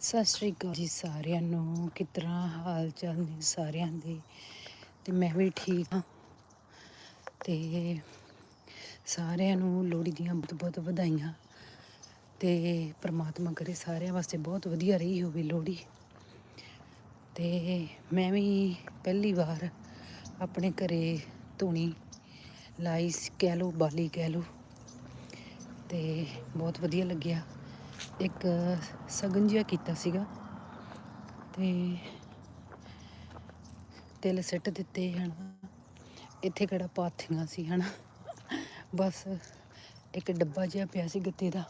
ਸਤਿ ਸ਼੍ਰੀ ਅਕਾਲ ਜੀ ਸਾਰਿਆਂ ਨੂੰ। ਕਿਸ ਤਰ੍ਹਾਂ ਹਾਲ ਚਾਲ ਨੇ ਸਾਰਿਆਂ ਦੇ? ਤੇ ਮੈਂ ਵੀ ਠੀਕ ਹਾਂ। ਤੇ ਸਾਰਿਆਂ ਨੂੰ ਲੋਹੜੀ ਦੀਆਂ ਬਹੁਤ ਬਹੁਤ ਵਧਾਈਆਂ। ਤੇ ਪ੍ਰਮਾਤਮਾ ਕਰੇ ਸਾਰਿਆਂ ਵਾਸਤੇ ਬਹੁਤ ਵਧੀਆ ਰਹੀ ਹੋਵੇ ਲੋਹੜੀ। ਤੇ ਮੈਂ ਵੀ ਪਹਿਲੀ ਵਾਰ ਆਪਣੇ ਘਰੇ ਧੂਣੀ ਲਾਈ ਕਹਿ ਲਓ, ਬਾਲੀ ਕਹਿ ਲਓ। ਤੇ ਬਹੁਤ ਵਧੀਆ ਲੱਗਿਆ। ਇੱਕ ਸਗਨ ਜਿਹਾ ਕੀਤਾ ਸੀਗਾ ਤੇ ਤਿਲ ਸਿੱਟ ਦਿੱਤੇ ਹਨ। ਇੱਥੇ ਕਿਹੜਾ ਪਾਥੀਆਂ ਸੀ, ਹਨਾ? ਬਸ ਇੱਕ ਡੱਬਾ ਜਿਹਾ ਪਿਆ ਸੀ ਗੱਤੇ ਦਾ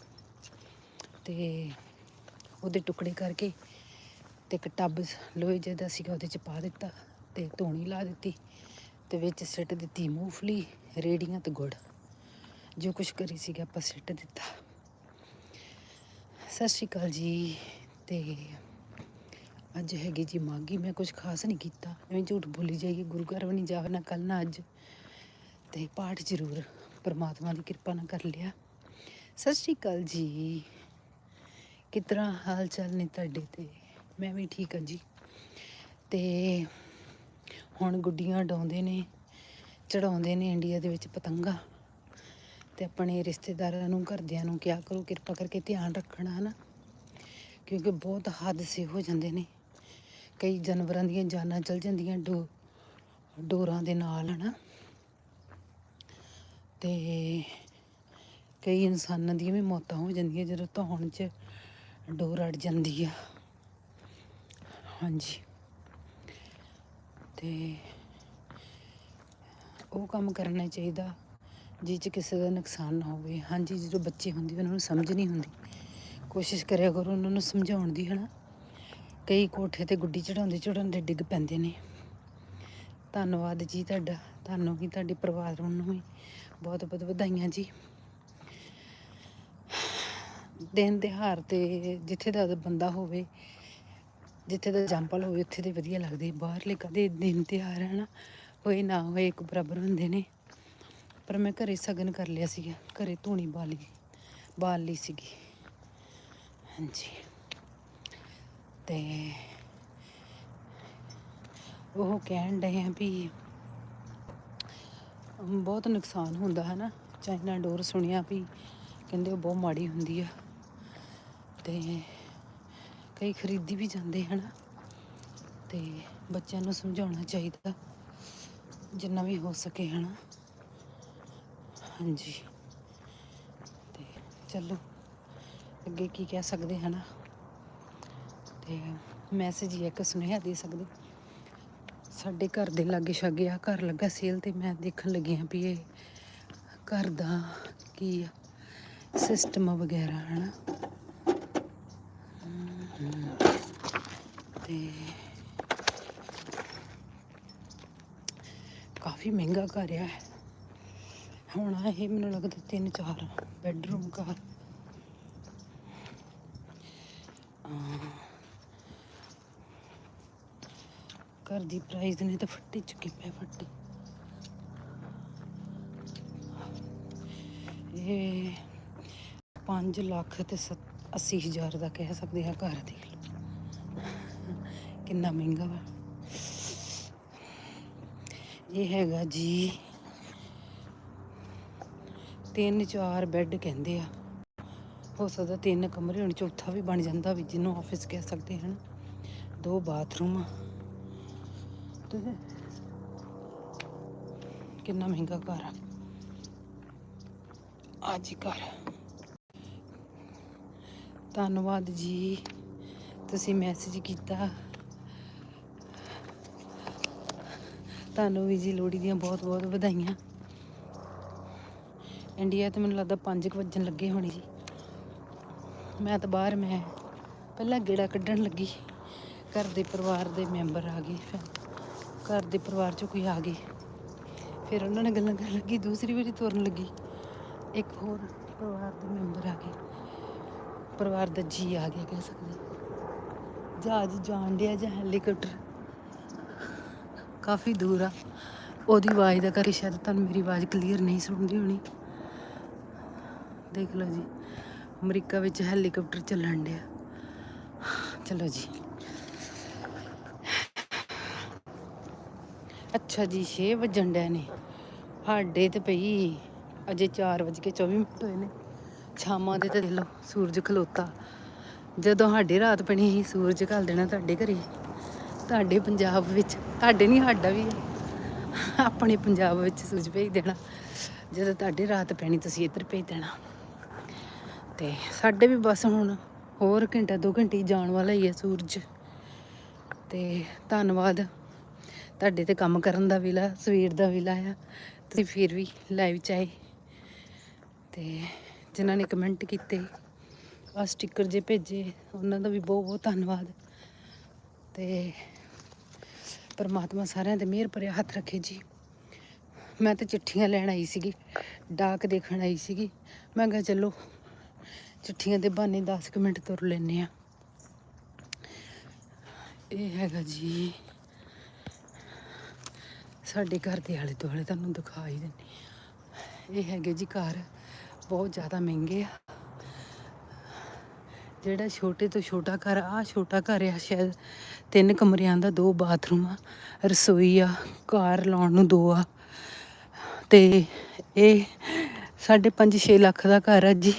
ਤੇ ਉਹਦੇ ਟੁਕੜੇ ਕਰਕੇ ਤੇ ਇੱਕ ਟੱਬ ਲੋਹੇ ਜਿਹੇ ਦਾ ਸੀਗਾ, ਉਹਦੇ ਚ ਪਾ ਦਿੱਤਾ ਤੇ ਧੋਣੀ ਲਾ ਦਿੱਤੀ ਤੇ ਵਿੱਚ ਸਿੱਟ ਦਿੱਤੀ ਮੂੰਗਫਲੀ, ਰੇੜੀਆਂ ਤੇ ਗੁੜ। ਜੋ ਕੁਛ ਕਰੀ ਸੀਗਾ, ਆਪਾਂ ਸਿੱਟ ਦਿੱਤਾ। ਸਤਿ ਸ਼੍ਰੀ ਅਕਾਲ ਜੀ। ਤੇ ਅੱਜ ਹੈਗੀ ਜੀ ਮਾਗੀ ਮੈਂ ਕੁਝ ਖਾਸ ਨਹੀਂ ਕੀਤਾ। ਐਵੇਂ ਝੂਠ ਬੋਲੀ ਜਾਈਏ, ਗੁਰੂ ਘਰ ਵੀ ਨਹੀਂ ਜਾਣਾ ਕੱਲ ਨਾ ਅੱਜ। ਤੇ ਪਾਠ ਜ਼ਰੂਰ ਪਰਮਾਤਮਾ ਦੀ ਕਿਰਪਾ ਨਾਲ ਕਰ ਲਿਆ। ਸਤਿ ਸ਼੍ਰੀ ਅਕਾਲ ਜੀ। ਕਿਸ ਤਰ੍ਹਾਂ ਹਾਲ ਚਾਲ ਨੇ ਤੁਹਾਡੇ ਤੇ? ਮੈਂ ਵੀ ਠੀਕ ਹਾਂ ਜੀ। ਤੇ ਹੁਣ ਗੁੱਡੀਆਂ ਡਾਉਂਦੇ ਨੇ, ਚੜਾਉਂਦੇ ਨੇ ਇੰਡੀਆ ਦੇ ਵਿੱਚ ਪਤੰਗਾ। ਤੇ ਆਪਣੇ ਰਿਸ਼ਤੇਦਾਰਾਂ ਨੂੰ, ਘਰਦਿਆਂ ਨੂੰ ਕਿਹਾ ਕਰੋ, ਕਿਰਪਾ ਕਰਕੇ ਧਿਆਨ ਰੱਖਣਾ, ਹਨਾ? ਕਿਉਂਕਿ ਬਹੁਤ ਹਾਦਸੇ ਹੋ ਜਾਂਦੇ ਨੇ। ਕਈ ਜਾਨਵਰਾਂ ਦੀਆਂ ਜਾਨਾਂ ਚਲ ਜਾਂਦੀਆਂ ਡੋ, ਡੋਰਾਂ ਦੇ ਨਾਲ, ਹਨਾ? ਤੇ ਕਈ ਇਨਸਾਨਾਂ ਦੀਆਂ ਵੀ ਮੌਤਾਂ ਹੋ ਜਾਂਦੀਆਂ ਜਦੋਂ ਧੌਣ 'ਚ ਡੋਰ ਅੜ ਜਾਂਦੀ ਆ। ਹਾਂਜੀ। ਤੇ ਉਹ ਕੰਮ ਕਰਨਾ ਚਾਹੀਦਾ। ਜਿਹ 'ਚ ਕਿਸੇ ਦਾ ਨੁਕਸਾਨ ਨਾ ਹੋਵੇ, ਹਾਂਜੀ, ਜਦੋਂ ਬੱਚੇ ਹੁੰਦੇ ਉਹਨਾਂ ਨੂੰ ਸਮਝ ਨਹੀਂ ਹੁੰਦੀ। ਕੋਸ਼ਿਸ਼ ਕਰਿਆ ਕਰੋ ਉਹਨਾਂ ਨੂੰ ਸਮਝਾਉਣ ਦੀ, ਹਨਾ। ਕਈ ਕੋਠੇ ਤੇ ਗੁੱਡੀ ਚੜਾਉਂਦੇ ਚੜਾਉਂਦੇ ਡਿੱਗ ਪੈਂਦੇ ਨੇ। ਧੰਨਵਾਦ ਜੀ ਤੁਹਾਡਾ, ਤੁਹਾਨੂੰ ਵੀ, ਤੁਹਾਡੇ ਪਰਿਵਾਰ ਨੂੰ ਵੀ। ਬਹੁਤ ਬਹੁਤ ਵਧਾਈਆਂ ਜੀ। ਦਿਨ ਤਿਉਹਾਰ ਤੇ ਜਿੱਥੇ ਦਾ ਬੰਦਾ ਹੋਵੇ, ਜਿੱਥੇ ਦਾ ਜੰਪਲ ਹੋਵੇ, ਉੱਥੇ ਦੇ ਵਧੀਆ ਲੱਗਦੇ, ਬਾਹਰਲੇ ਕਦੇ ਦਿਨ ਤਿਉਹਾਰ ਨਾ ਹੋਏ ਨਾ ਹੋਏ ਇੱਕ ਬਰਾਬਰ ਹੁੰਦੇ ਨੇ। ਪਰ ਮੈਂ ਘਰੇ ਸਗਨ ਕਰ ਲਿਆ ਸੀਗਾ, ਘਰੇ ਧੂਣੀ ਬਾਲੀ ਬਾਲ ਲਈ ਸੀਗੀ। ਹਾਂਜੀ। ਤੇ ਉਹ ਕਹਿਣ ਡਏ ਆ ਵੀ ਬਹੁਤ ਨੁਕਸਾਨ ਹੁੰਦਾ ਹੈ ਨਾ ਚਾਈਨਾ ਡੋਰ ਸੁਣਿਆ ਵੀ ਕਹਿੰਦੇ ਉਹ ਬਹੁਤ ਮਾੜੀ ਹੁੰਦੀ ਆ। ਤੇ ਕਈ ਖਰੀਦੀ ਵੀ ਜਾਂਦੇ ਹਨ, ਤੇ ਬੱਚਿਆਂ ਨੂੰ ਸਮਝਾਉਣਾ ਚਾਹੀਦਾ, ਜਿੰਨਾ ਵੀ ਹੋ ਸਕੇ ਹਨਾ। ਹਾਂਜੀ। ਤੇ ਚਲੋ ਅੱਗੇ ਕੀ ਕਹਿ ਸਕਦੇ ਹਨਾ? ਤੇ ਮੈਸੇਜ ਹੀ ਇੱਕ ਸੁਨੇਹਾ ਦੇ ਸਕਦੇ। ਸਾਡੇ ਘਰ ਦੇ ਲਾਗੇ ਛਾਗੇ ਆ ਘਰ ਲੱਗਾ ਸੇਲ ਤੇ ਮੈਂ ਦੇਖਣ ਲੱਗੀ ਹਾਂ ਵੀ ਇਹ ਘਰ ਦਾ ਕੀ ਆ ਸਿਸਟਮ ਵਗੈਰਾ ਹਨਾ? ਹਮ, ਤੇ ਕਾਫੀ ਮਹਿੰਗਾ ਘਰ ਆ। ਹੁਣ ਇਹ ਮੈਨੂੰ ਲੱਗਦਾ ਤਿੰਨ ਚਾਰ ਬੈੱਡਰੂਮ ਘਰ। ਘਰ ਦੀ ਪ੍ਰਾਈਸ ਨੇ ਤਾਂ ਫੱਟੀ ਚੁੱਕੀ ਪਏ ਫੱਟੀ। ਇਹ 5 ਲੱਖ ਤੇ 80 ਹਜ਼ਾਰ ਦਾ ਕਹਿ ਸਕਦੇ ਆ ਘਰ ਦੀ। ਕਿੰਨਾ ਮਹਿੰਗਾ ਵਾ। ਇਹ ਹੈਗਾ ਜੀ ਤਿੰਨ ਚਾਰ ਬੈੱਡ ਕਹਿੰਦੇ ਆ। ਹੋ ਸਕਦਾ ਤਿੰਨ ਕਮਰੇ ਹੁਣ, ਚੌਥਾ ਵੀ ਬਣ ਜਾਂਦਾ ਵੀ ਜਿਹਨੂੰ ਆਫਿਸ ਕਹਿ ਸਕਦੇ ਹਨ। ਦੋ ਬਾਥਰੂਮ ਆ। ਤੇ ਕਿੰਨਾ ਮਹਿੰਗਾ ਘਰ ਆ। ਅੱਜ ਘਰ ਧੰਨਵਾਦ ਜੀ, ਤੁਸੀਂ ਮੈਸੇਜ ਕੀਤਾ। ਤੁਹਾਨੂੰ ਵੀ ਜੀ ਲੋਹੜੀ ਦੀਆਂ ਬਹੁਤ ਬਹੁਤ ਵਧਾਈਆਂ। ਇੰਡੀਆ ਤੇ ਮੈਨੂੰ ਲੱਗਦਾ 5 ਵਜਣ ਲੱਗੇ ਹੋਣੇ ਜੀ। ਮੈਂ ਤਾਂ ਬਾਹਰ, ਮੈਂ ਪਹਿਲਾਂ ਗੇੜਾ ਕੱਢਣ ਲੱਗੀ। ਘਰ ਦੇ ਪਰਿਵਾਰ ਦੇ ਮੈਂਬਰ ਆ ਗਏ, ਫਿਰ ਘਰ ਦੇ ਪਰਿਵਾਰ ਚੋਂ ਕੋਈ ਆ ਗਏ। ਫਿਰ ਉਹਨਾਂ ਨੇ ਗੱਲਾਂ ਕਰਨ ਲੱਗੀ, ਦੂਸਰੀ ਵਾਰੀ ਤੁਰਨ ਲੱਗੀ। ਇੱਕ ਹੋਰ ਪਰਿਵਾਰ ਦੇ ਮੈਂਬਰ ਆ ਗਏ। ਪਰਿਵਾਰ ਦਾ ਜੀ ਆ ਗਿਆ ਕਹਿ ਸਕਦੇ ਜਹਾਜ਼ ਜਾਣ ਡਿਆ ਜਾਂ ਹੈਲੀਕਾਪਟਰ? ਕਾਫੀ ਦੂਰ ਆ। ਉਹਦੀ ਆਵਾਜ਼ ਦਾ ਕਰਕੇ ਸ਼ਾਇਦ ਤੁਹਾਨੂੰ ਮੇਰੀ ਆਵਾਜ਼ ਕਲੀਅਰ ਨਹੀਂ ਸੁਣਦੀ ਹੋਣੀ। ਦੇਖ ਲਓ ਜੀ, ਅਮਰੀਕਾ ਵਿੱਚ ਹੈਲੀਕਾਪਟਰ ਚੱਲਣ ਡਿਆ। ਚਲੋ ਜੀ। ਅੱਛਾ ਜੀ 6 ਵਜਣ ਡਿਆ ਨੇ। ਸਾਡੇ ਤੇ ਪਈ, ਅਜੇ 4 ਵਜ ਕੇ 24 ਮਿੰਟ ਹੋਏ ਨੇ। ਸ਼ਾਮਾਂ ਦੇ ਤੇ ਦੇਖ ਲਓ, ਸੂਰਜ ਖਲੋਤਾ। ਜਦੋਂ ਸਾਡੇ ਰਾਤ ਪੈਣੀ ਸੀ, ਸੂਰਜ ਘਲ ਦੇਣਾ ਤੁਹਾਡੇ ਘਰੇ। ਤੁਹਾਡੇ ਪੰਜਾਬ ਵਿੱਚ, ਤੁਹਾਡੇ ਨਹੀਂ ਸਾਡਾ ਵੀ। ਆਪਣੇ ਪੰਜਾਬ ਵਿੱਚ ਸੂਰਜ ਭੇਜ ਦੇਣਾ। ਜਦੋਂ ਤੁਹਾਡੇ ਰਾਤ ਪੈਣੀ, ਤੁਸੀਂ ਇੱਧਰ ਭੇਜ ਦੇਣਾ। ਤੇ ਸਾਡੇ ਵੀ ਬਸ ਹੁਣ ਹੋਰ ਘੰਟਾ, ਦੋ ਘੰਟੇ ਜਾਣ ਵਾਲਾ ਹੀ ਹੈ ਸੂਰਜ। ਤੇ ਧੰਨਵਾਦ। ਤੁਹਾਡੇ ਤੇ ਕੰਮ ਕਰਨ ਦਾ ਵੇਲਾ, ਸਵੇਰ ਦਾ ਵੇਲਾ ਆ। ਤੁਸੀਂ ਫਿਰ ਵੀ ਲਾਈਵ ਚ ਆਏ। ਤੇ ਜਿਨ੍ਹਾਂ ਨੇ ਕਮੈਂਟ ਕੀਤੇ ਆ ਸਟicker ਜੇ ਭੇਜੇ, ਉਹਨਾਂ ਦਾ ਵੀ ਬਹੁਤ ਬਹੁਤ ਧੰਨਵਾਦ। ਤੇ ਪਰਮਾਤਮਾ ਸਾਰਿਆਂ ਤੇ ਮਿਹਰ ਭਰਿਆ ਹੱਥ ਰੱਖੇ ਜੀ। ਮੈਂ ਤਾਂ ਚਿੱਠੀਆਂ ਲੈਣ ਆਈ ਸੀਗੀ, ਡਾਕ ਦੇਖਣ ਆਈ ਸੀਗੀ। ਮੈਂ ਕਿਹਾ ਚਲੋ ਚਿੱਠੀਆਂ ਦੇ ਬਹਾਨੇ 10 ਕੁ ਮਿੰਟ ਤੁਰ ਲੈਨੇ ਆ ਇਹ ਹੈਗਾ ਜੀ, ਸਾਡੇ ਘਰ ਦੇ ਆਲੇ ਦੁਆਲੇ ਤੁਹਾਨੂੰ ਦਿਖਾ ਹੀ ਦਿੰਨੀ ਇਹ ਹੈਗੇ ਜੀ ਘਰ, ਬਹੁਤ ਜ਼ਿਆਦਾ ਮਹਿੰਗੇ ਆ। ਜਿਹੜਾ ਛੋਟੇ ਤੋਂ ਛੋਟਾ ਘਰ ਆ ਛੋਟਾ ਘਰ ਆ ਸ਼ਾਇਦ, ਤਿੰਨ ਕਮਰਿਆਂ ਦਾ, ਦੋ ਬਾਥਰੂਮ ਆ, ਰਸੋਈ ਆ, ਘਰ ਲਾਉਣ ਨੂੰ ਦੋ ਆ। ਤੇ ਇਹ ਸਾਢੇ ਪੰਜ 6 ਲੱਖ ਦਾ ਘਰ ਆ ਜੀ।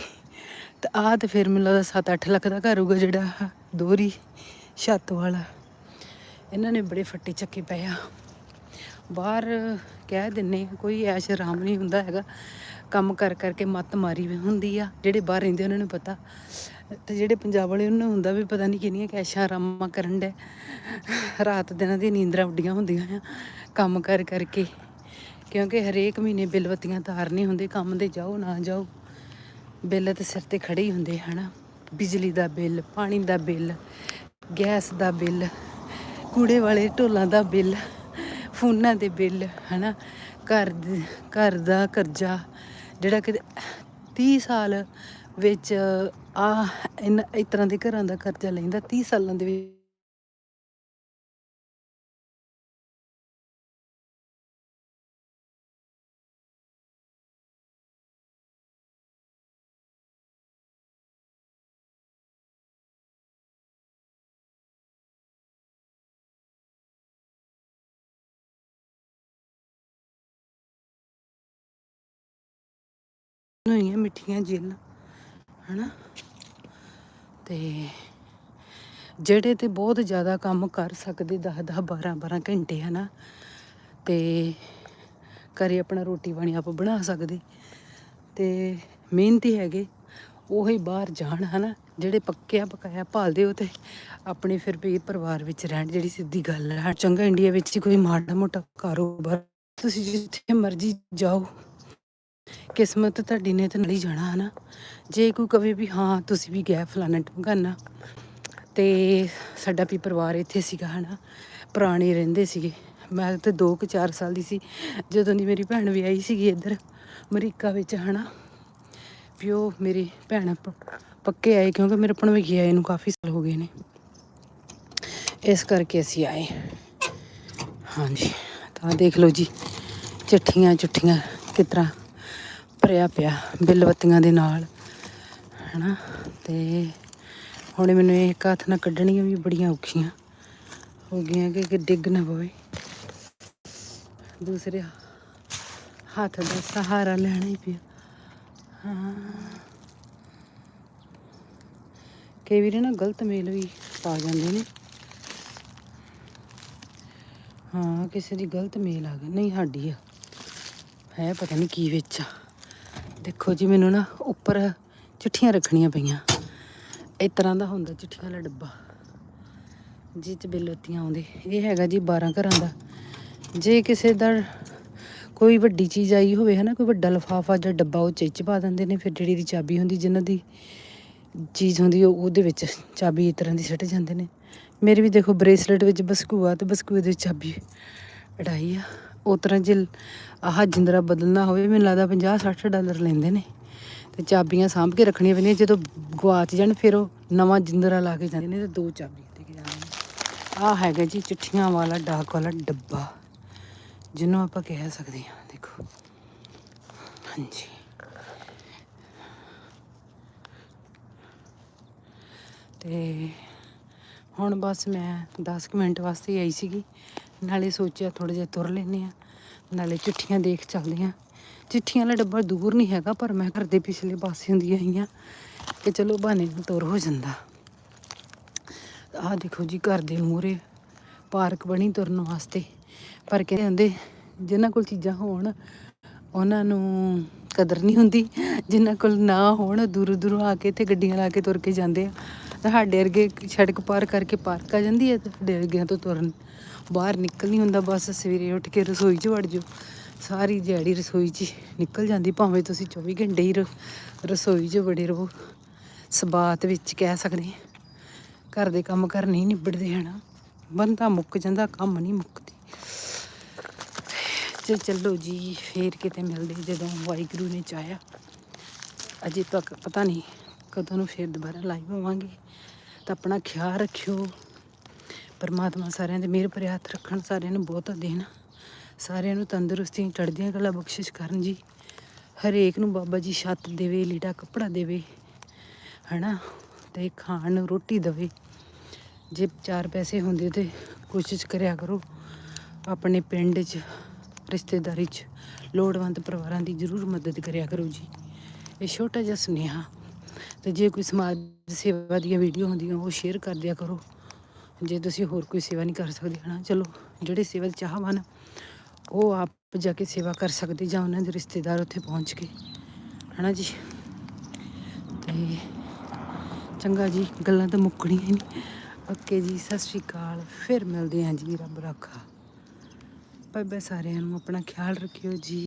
ਤੇ ਆਹ ਤੇ ਫਿਰ ਮੈਨੂੰ ਲੱਗਦਾ 7-8 ਲੱਖ ਦਾ ਘਰ ਹੋਊਗਾ ਜਿਹੜਾ ਆਹ ਦੋਹਰੀ ਛੱਤ ਵਾਲਾ। ਇਹਨਾਂ ਨੇ ਬੜੇ ਫੱਟੇ ਚੱਕੇ ਪਏ ਆ। ਬਾਹਰ ਕਹਿ ਦਿੰਨੇ ਕੋਈ ਐਸ਼ ਆਰਾਮ ਨਹੀਂ ਹੁੰਦਾ ਹੈਗਾ। ਕੰਮ ਕਰ ਕਰਕੇ ਮੱਤ ਮਾਰੀ ਵੀ ਹੁੰਦੀ ਆ, ਜਿਹੜੇ ਬਾਹਰ ਰਹਿੰਦੇ ਉਹਨਾਂ ਨੂੰ ਪਤਾ। ਤੇ ਜਿਹੜੇ ਪੰਜਾਬ ਵਾਲੇ, ਉਹਨਾਂ ਨੂੰ ਹੁੰਦਾ ਵੀ ਪਤਾ ਨਹੀਂ ਕਿੰਨੀਆਂ ਕੈਸ਼ਾਂ ਆਰਾਮਾਂ ਕਰਨ ਦੇ ਰਾਤ ਦਿਨਾਂ ਦੀ ਨੀਂਦਰਾਂ ਉੱਡੀਆਂ ਹੁੰਦੀਆਂ ਆ, ਕੰਮ ਕਰ ਕਰਕੇ। ਕਿਉਂਕਿ ਹਰੇਕ ਮਹੀਨੇ ਬਿਲਵਤੀਆਂ ਬੱਤੀਆਂ ਤਾਰਨੇ ਹੁੰਦੇ, ਕੰਮ ਦੇ ਜਾਓ, ਨਾ ਜਾਓ। ਬਿੱਲ ਤੇ ਸਿਰ ਤੇ ਖੜੇ ਹੀ ਹੁੰਦੇ, ਹਨਾ? ਬਿਜਲੀ ਦਾ ਬਿੱਲ, ਪਾਣੀ ਦਾ ਬਿੱਲ, ਗੈਸ ਦਾ ਬਿੱਲ, ਕੂੜੇ ਵਾਲੇ ਢੋਲਾਂ ਦਾ ਬਿੱਲ, ਫੋਨਾਂ ਦੇ ਬਿੱਲ, ਹਨਾ? ਘਰ ਘਰ ਦਾ ਕਰਜ਼ਾ, ਜਿਹੜਾ ਕਿ 30 ਸਾਲ ਵਿੱਚ ਆ ਇਨ, ਇਸ ਤਰ੍ਹਾਂ ਦੇ ਘਰਾਂ ਦਾ ਕਰਜ਼ਾ ਲੈਂਦਾ 30 ਸਾਲਾਂ ਦੇ ਵਿੱਚ ਹੋਈਆਂ ਮਿੱਠੀਆਂ ਜੇਲਾਂ, ਹਨਾ? ਤੇ ਜਿਹੜੇ ਤੇ ਬਹੁਤ ਜ਼ਿਆਦਾ ਕੰਮ ਕਰ ਸਕਦੇ 10 10 12 12 ਘੰਟੇ, ਹਨਾ? ਤੇ ਘਰੇ ਆਪਣਾ ਰੋਟੀ ਪਾਣੀ ਆਪ ਬਣਾ ਸਕਦੇ। ਤੇ ਮਿਹਨਤੀ ਹੈਗੇ ਹੀ ਬਾਹਰ ਜਾਣ, ਹਨਾ? ਜਿਹੜੇ ਪੱਕਿਆ ਪਕਾਇਆ ਭਾਲਦੇ ਹੋ ਤੇ ਆਪਣੇ ਫਿਰ ਵੀ ਪਰਿਵਾਰ ਵਿੱਚ ਰਹਿਣ, ਜਿਹੜੀ ਸਿੱਧੀ ਗੱਲ ਹੈ। ਚੰਗਾ ਇੰਡੀਆ ਵਿੱਚ ਹੀ ਕੋਈ ਮਾੜਾ ਮੋਟਾ ਕਾਰੋਬਾਰ, ਤੁਸੀਂ ਜਿੱਥੇ ਮਰਜ਼ੀ ਜਾਓ। ਕਿਸਮਤ ਤੁਹਾਡੀ ਨੇ ਤੇ ਨਹੀਂ ਹੀ ਜਾਣਾ, ਹਨਾ? ਜੇ ਕੋਈ ਕਵੇ ਵੀ ਹਾਂ, ਤੁਸੀਂ ਵੀ ਗਏ ਫਲਾਣਾ ਢਮਕਾਨਾ ਤੇ ਸਾਡਾ ਵੀ ਪਰਿਵਾਰ ਇੱਥੇ ਸੀਗਾ, ਹਨਾ? ਪੁਰਾਣੇ ਰਹਿੰਦੇ ਸੀਗੇ। ਮੈਂ ਤੇ 2 ਕੁ 4 ਸਾਲ ਦੀ ਸੀ, ਜਦੋਂ ਦੀ ਮੇਰੀ ਭੈਣ ਵੀ ਆਈ ਸੀਗੀ ਇੱਧਰ ਅਮਰੀਕਾ ਵਿੱਚ, ਹਨਾ? ਵੀ ਉਹ ਮੇਰੀ ਭੈਣ ਪੱਕੇ ਆਏ, ਕਿਉਂਕਿ ਮੇਰੇ ਭਣਵਈਏ ਆਏ ਨੂੰ ਕਾਫੀ ਸਾਲ ਹੋ ਗਏ ਨੇ। ਇਸ ਕਰਕੇ ਅਸੀਂ ਆਏ। ਹਾਂਜੀ, ਤਾਂ ਦੇਖ ਲਓ ਜੀ ਚਿੱਠੀਆਂ ਚੁੱਠੀਆਂ ਕਿਸ ਤਰ੍ਹਾਂ ਭਰਿਆ ਪਿਆ ਬਿੱਲ ਬੱਤੀਆਂ ਦੇ ਨਾਲ, ਹਨਾ? ਤੇ ਹੁਣ ਮੈਨੂੰ ਇਹ ਇੱਕ ਹੱਥ ਨਾਲ ਕੱਢਣੀਆਂ ਵੀ ਬੜੀਆਂ ਔਖੀਆਂ, ਹੋ ਗਈਆਂ ਕਿ ਡਿੱਗ ਨਾ ਪਵੇ। ਦੂਸਰੇ ਹੱਥ ਦਾ ਸਹਾਰਾ ਲੈਣਾ ਹੀ ਪਿਆ। ਹਾਂ। ਕਈ ਵਾਰੀ ਨਾ ਗਲਤ ਮੇਲ ਵੀ ਪਾ ਜਾਂਦੇ ਨੇ। ਹਾਂ, ਕਿਸੇ ਦੀ ਗਲਤ ਮੇਲ ਆ ਗਈ। ਨਹੀਂ, ਸਾਡੀ ਆ। ਹੈ ਪਤਾ ਨਹੀਂ ਕੀ ਵਿੱਚ ਆ। ਦੇਖੋ ਜੀ, ਮੈਨੂੰ ਨਾ ਉੱਪਰ ਚਿੱਠੀਆਂ ਰੱਖਣੀਆਂ ਪਈਆਂ। ਇਸ ਤਰ੍ਹਾਂ ਦਾ ਹੁੰਦਾ ਚਿੱਠੀਆਂ ਵਾਲਾ ਡੱਬਾ, ਜਿਹ ਚ ਬਿਲੋਤੀਆਂ ਆਉਂਦੇ। ਇਹ ਹੈਗਾ ਜੀ 12 ਘਰਾਂ ਦਾ। ਜੇ ਕਿਸੇ ਦਾ ਕੋਈ ਵੱਡੀ ਚੀਜ਼ ਆਈ ਹੋਵੇ ਹੈ ਨਾ ਕੋਈ ਵੱਡਾ ਲਫਾਫਾ ਜਾਂ ਡੱਬਾ, ਉਹ ਚਿੱਚ ਪਾ ਦਿੰਦੇ ਨੇ, ਫਿਰ ਜਿਹੜੀ ਦੀ ਚਾਬੀ ਹੁੰਦੀ, ਜਿਨ੍ਹਾਂ ਦੀ ਚੀਜ਼ ਹੁੰਦੀ, ਉਹ ਉਹਦੇ ਵਿੱਚ ਚਾਬੀ ਇਸ ਤਰ੍ਹਾਂ ਦੀ ਸੱਟ ਜਾਂਦੇ ਨੇ। ਮੇਰੇ ਵੀ ਦੇਖੋ ਬ੍ਰੇਸਲੇਟ ਵਿੱਚ ਬਸਕੂਆ, ਤੇ ਬਸਕੂਏ ਦੇ ਵਿੱਚ ਚਾਬੀ ਅੜਾਈ ਆ। ਉਹ ਤਰ੍ਹਾਂ ਜੇ ਆਹ ਜਿੰਦਰਾ ਬਦਲਣਾ ਹੋਵੇ, ਮੈਨੂੰ ਲੱਗਦਾ 50 60 ਡਾਲਰ ਲੈਂਦੇ ਨੇ। ਤੇ ਚਾਬੀਆਂ ਸਾਂਭ ਕੇ ਰੱਖਣੀਆਂ ਪੈਂਦੀਆਂ, ਜਦੋਂ ਗਵਾਚ ਜਾਣ, ਫਿਰ ਉਹ ਨਵਾਂ ਜਿੰਦਰਾ ਲਾ ਕੇ ਜਾਂਦੇ ਨੇ ਤੇ ਦੋ ਚਾਬੀਆਂ ਦੇ ਕੇ ਜਾਂਦੇ ਨੇ। ਆਹ ਹੈਗਾ ਜੀ ਚਿੱਠੀਆਂ ਵਾਲਾ, ਡਾਕ ਵਾਲਾ ਡੱਬਾ, ਜਿਹਨੂੰ ਆਪਾਂ ਕਹਿ ਸਕਦੇ ਹਾਂ, ਦੇਖੋ। ਹਾਂਜੀ। ਤੇ ਹੁਣ ਬਸ ਮੈਂ 10 ਕੁ ਮਿੰਟ ਵਾਸਤੇ ਆਈ ਸੀਗੀ, ਨਾਲੇ ਸੋਚਿਆ ਥੋੜਾ ਜਿਹਾ ਤੁਰ ਲੈਨੇ ਆ ਨਾਲੇ ਚਿੱਠੀਆਂ ਦੇਖ ਚੱਲਦੇ ਆ ਚਿੱਠੀਆਂ ਵਾਲਾ ਡੱਬਾ ਦੂਰ ਨਹੀਂ ਹੈਗਾ, ਪਰ ਮੈਂ ਘਰ ਦੇ ਪਿਛਲੇ ਪਾਸੇ ਹੁੰਦੀ ਆਈ ਆ ਕਿ ਚਲੋ ਬਹਾਨੇ ਨਾਲ ਤੁਰ ਹੋ ਜਾਂਦਾ। ਆਹ ਦੇਖੋ ਜੀ, ਘਰ ਦੇ ਮੂਹਰੇ ਪਾਰਕ ਬਣੀ ਤੁਰਨ ਵਾਸਤੇ। ਪਰ ਕਹਿੰਦੇ ਹੁੰਦੇ, ਜਿਨ੍ਹਾਂ ਕੋਲ ਚੀਜ਼ਾਂ ਹੋਣ, ਉਹਨਾਂ ਨੂੰ ਕਦਰ ਨਹੀਂ ਹੁੰਦੀ। ਜਿਨ੍ਹਾਂ ਕੋਲ ਨਾ ਹੋਣ, ਦੂਰ ਦੂਰੋਂ ਆ ਕੇ ਇੱਥੇ ਗੱਡੀਆਂ ਲਾ ਕੇ ਤੁਰ ਕੇ ਜਾਂਦੇ ਆ। ਸਾਡੇ ਅਰਗੇ ਸੜਕ ਪਾਰ ਕਰਕੇ ਪਾਰਕ ਆ ਜਾਂਦੀ ਹੈ ਤੇ ਸਾਡੇ ਵਰਗਿਆਂ ਤੋਂ ਤੁਰਨ। ਬਾਹਰ ਨਿਕਲ ਨਹੀਂ ਹੁੰਦਾ, ਬਸ ਸਵੇਰੇ ਉੱਠ ਕੇ ਰਸੋਈ 'ਚ ਵੜ ਜਾਓ। ਸਾਰੀ ਦਿਹਾੜੀ ਰਸੋਈ 'ਚ ਨਿਕਲ ਜਾਂਦੀ, ਭਾਵੇਂ ਤੁਸੀਂ 24 ਘੰਟੇ ਹੀ ਰ- ਰਸੋਈ 'ਚ ਵੜੇ ਰਹੋ। ਸਬਾਤ ਵਿੱਚ ਕਹਿ ਸਕਦੇ ਘਰ ਦੇ ਕੰਮ ਕਰ ਨਹੀਂ ਨਿਬੜਦੇ ਹਨਾ। ਬੰਦਾ ਮੁੱਕ ਜਾਂਦਾ, ਕੰਮ ਨਹੀਂ ਮੁੱਕਦੀ। ਤੇ ਚੱਲੋ ਜੀ, ਫੇਰ ਕਿਤੇ ਮਿਲਦੇ ਜਦੋਂ ਵਾਹਿਗੁਰੂ ਨੇ ਚਾਹਿਆ। ਅਜੇ ਤੱਕ ਪਤਾ ਨਹੀਂ ਕਦੋਂ ਨੂੰ ਫੇਰ ਦੁਬਾਰਾ ਲਾਈਵ ਹੋਵਾਂਗੇ। ਤਾਂ ਆਪਣਾ ਖਿਆਲ ਰੱਖਿਓ। ਪਰਮਾਤਮਾ ਸਾਰਿਆਂ ਦੇ ਮਿਹਰ ਭਰੇ ਹੱਥ ਰੱਖਣ, ਸਾਰਿਆਂ ਨੂੰ ਬਹੁਤਾ ਦੇਣ। ਸਾਰਿਆਂ ਨੂੰ ਤੰਦਰੁਸਤੀ, ਚੜ੍ਹਦੀਆਂ ਕਲਾ, ਬਖਸ਼ਿਸ਼ ਕਰਨ ਜੀ। ਹਰੇਕ ਨੂੰ ਬਾਬਾ ਜੀ ਛੱਤ ਦੇਵੇ, ਲੀੜਾ ਕੱਪੜਾ ਦੇਵੇ, ਹਨਾ? ਤੇ ਖਾਣ ਨੂੰ ਰੋਟੀ ਦੇਵੇ। ਜੇ ਚਾਰ ਪੈਸੇ ਹੁੰਦੇ ਤੇ ਕੋਸ਼ਿਸ਼ ਕਰਿਆ ਕਰੋ, ਆਪਣੇ ਪਿੰਡ 'ਚ, ਰਿਸ਼ਤੇਦਾਰੀ 'ਚ, ਲੋੜਵੰਦ ਪਰਿਵਾਰਾਂ ਦੀ ਜ਼ਰੂਰ ਮਦਦ ਕਰਿਆ ਕਰੋ ਜੀ। ਇਹ ਛੋਟਾ ਜਿਹਾ ਸੁਨੇਹਾ। ਤੇ ਜੇ ਕੋਈ ਸਮਾਜ ਸੇਵਾ ਦੀਆਂ ਵੀਡੀਓ ਹੁੰਦੀਆਂ, ਉਹ ਸ਼ੇਅਰ ਕਰ ਦਿਆ ਕਰੋ। ਜੇ ਤੁਸੀਂ ਹੋਰ ਕੋਈ ਸੇਵਾ ਨਹੀਂ ਕਰ ਸਕਦੇ, ਹਨਾ? ਚਲੋ, ਜਿਹੜੇ ਸੇਵਾ ਦੇ ਚਾਹਵਾਨ, ਉਹ ਆਪ ਜਾ ਕੇ ਸੇਵਾ ਕਰ ਸਕਦੇ ਜਾਂ ਉਹਨਾਂ ਦੇ ਰਿਸ਼ਤੇਦਾਰ ਉੱਥੇ ਪਹੁੰਚ ਕੇ। ਹਨਾ ਜੀ? ਤੇ ਚੰਗਾ ਜੀ, ਗੱਲਾਂ ਤਾਂ ਮੁੱਕਣੀਆਂ ਨਹੀਂ ਓਕੇ ਜੀ, ਸਤਿ ਸ਼੍ਰੀ ਅਕਾਲ। ਫਿਰ ਮਿਲਦੇ ਹਾਂ ਜੀ, ਰੱਬ ਰਾਖਾ। ਬਾਏ ਬਾਏ ਸਾਰਿਆਂ ਨੂੰ, ਆਪਣਾ ਖਿਆਲ ਰੱਖਿਓ ਜੀ।